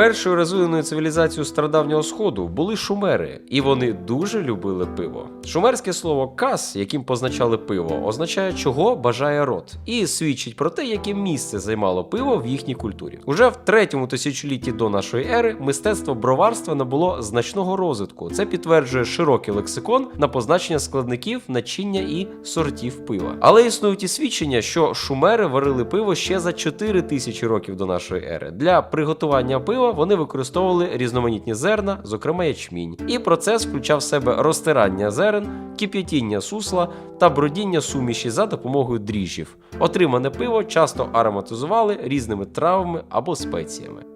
Першою розвиненою цивілізацією стародавнього сходу були шумери, і вони дуже любили пиво. Шумерське слово кас, яким позначали пиво, означає чого бажає род, і свідчить про те, яке місце займало пиво в їхній культурі. Уже в третьому тисячолітті до нашої ери мистецтво броварства набуло значного розвитку. Це підтверджує широкий лексикон на позначення складників, начиння і сортів пива. Але існують і свідчення, що шумери варили пиво ще за 4 тисячі років до нашої ери. Для приготування пива вони використовували різноманітні зерна, зокрема ячмінь. І процес включав в себе розтирання зерен, кип'ятіння сусла та бродіння суміші за допомогою дріжджів. Отримане пиво часто ароматизували різними травами або спеціями.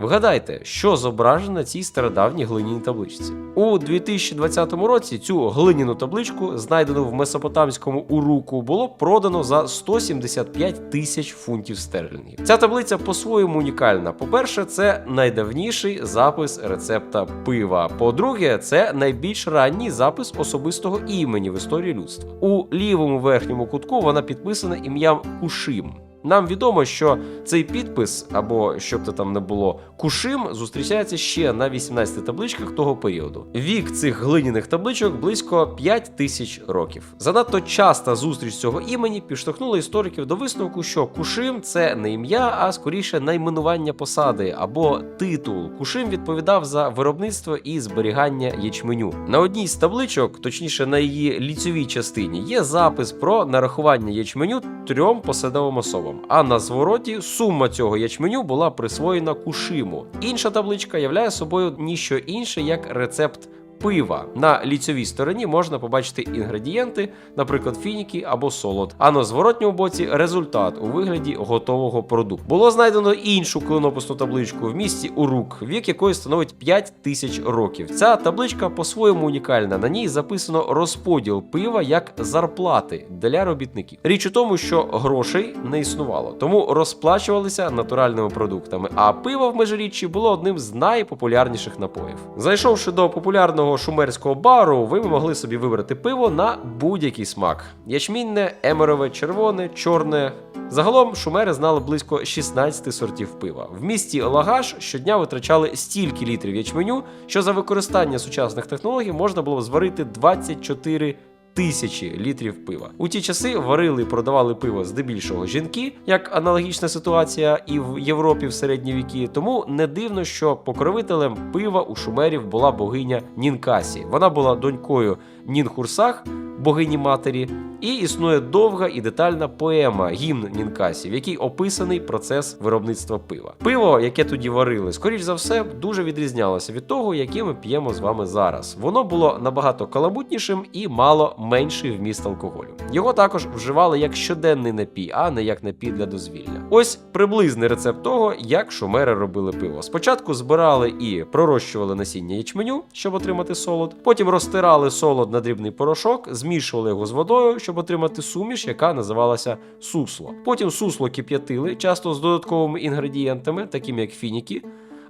Вгадайте, що зображено на цій стародавній глиняній табличці. У 2020 році цю глиняну табличку, знайдену в месопотамському уруку, було продано за 175 тисяч фунтів стерлінгів. Ця таблиця по-своєму унікальна. По-перше, це найдавніший запис рецепта пива. По-друге, це найбільш ранній запис особистого імені в історії людства. У лівому верхньому кутку вона підписана ім'ям Кушим. Нам відомо, що цей підпис, або щоб то там не було, кушим, зустрічається ще на 18 табличках того періоду. Вік цих глиняних табличок близько 5 тисяч років. Занадто часта зустріч цього імені підштовхнула істориків до висновку, що кушим це не ім'я, а скоріше найменування посади або титул. Кушим відповідав за виробництво і зберігання ячменю. На одній з табличок, точніше на її ліцьовій частині, є запис про нарахування ячменю трьом посадовим особам. А на звороті сума цього ячменю була присвоєна кушиму. Інша табличка являє собою ніщо інше як рецепт. Пива на ліцьовій стороні можна побачити інгредієнти, наприклад, фініки або солод. А на зворотньому боці результат у вигляді готового продукту. Було знайдено іншу клинописну табличку в місті Урук, вік якої становить 5 тисяч років. Ця табличка по-своєму унікальна. На ній записано розподіл пива як зарплати для робітників. Річ у тому, що грошей не існувало, тому розплачувалися натуральними продуктами. А пиво в межиріччі було одним з найпопулярніших напоїв. Зайшовши до популярного шумерського бару, ви могли собі вибрати пиво на будь-який смак: ячмінне, емерове, червоне, чорне. Загалом шумери знали близько 16 сортів пива. В місті Лагаш щодня витрачали стільки літрів ячменю, що за використання сучасних технологій можна було зварити 24 тисячі літрів пива. У ті часи варили і продавали пиво здебільшого жінки, як аналогічна ситуація і в Європі в середні віки. Тому не дивно, що покровителем пива у шумерів була богиня Нінкасі. Вона була донькою Нінхурсах, богині матері, і існує довга і детальна поема гімн Нінкасі, в якій описаний процес виробництва пива. Пиво, яке тоді варили, скоріш за все, дуже відрізнялося від того, яке ми п'ємо з вами зараз. Воно було набагато каламутнішим і мало менший вміст алкоголю. Його також вживали як щоденний напій, а не як напій для дозвілля. Ось приблизний рецепт того, як шумери робили пиво. Спочатку збирали і пророщували насіння ячменю, щоб отримати солод. Потім розтирали солод на дрібний порошок, змішували його з водою, щоб отримати суміш, яка називалася сусло. Потім сусло кип'ятили, часто з додатковими інгредієнтами, такими як фініки.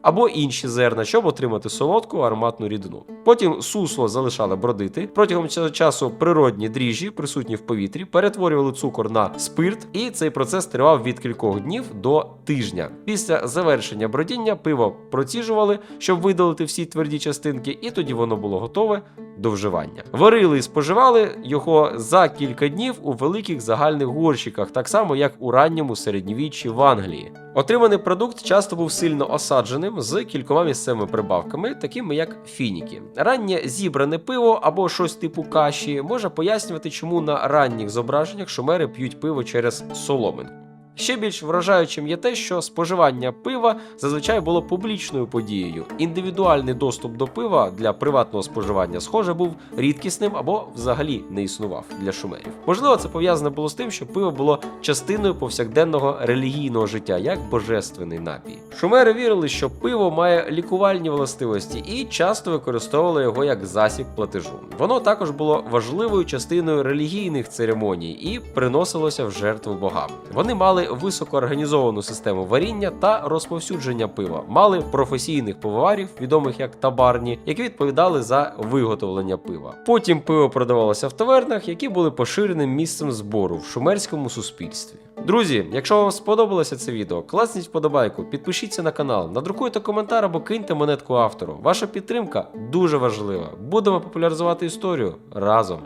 Або інші зерна, щоб отримати солодку ароматну рідину. Потім сусло залишали бродити. Протягом цього часу природні дріжджі, присутні в повітрі, перетворювали цукор на спирт, і цей процес тривав від кількох днів до тижня. Після завершення бродіння пиво проціжували, щоб видалити всі тверді частинки, і тоді воно було готове до вживання. Варили і споживали його за кілька днів у великих загальних горщиках, так само як у ранньому середньовіччі в Англії. Отриманий продукт часто був сильно осадженим з кількома місцевими прибавками, такими як фініки. Раннє зібране пиво або щось типу каші може пояснювати, чому на ранніх зображеннях шумери п'ють пиво через соломинку. Ще більш вражаючим є те, що споживання пива зазвичай було публічною подією. Індивідуальний доступ до пива для приватного споживання, схоже, був рідкісним або взагалі не існував для шумерів. Можливо, це пов'язане було з тим, що пиво було частиною повсякденного релігійного життя, як божественний напій. Шумери вірили, що пиво має лікувальні властивості і часто використовували його як засіб платежу. Воно також було важливою частиною релігійних церемоній і приносилося в жертву богам. Вони мали високоорганізовану систему варіння та розповсюдження пива, мали професійних пивоварів, відомих як табарні, які відповідали за виготовлення пива. Потім пиво продавалося в тавернах, які були поширеним місцем збору в шумерському суспільстві. Друзі, якщо вам сподобалося це відео, класніть вподобайку, підпишіться на канал, надрукуйте коментар або киньте монетку автору. Ваша підтримка дуже важлива. Будемо популяризувати історію разом.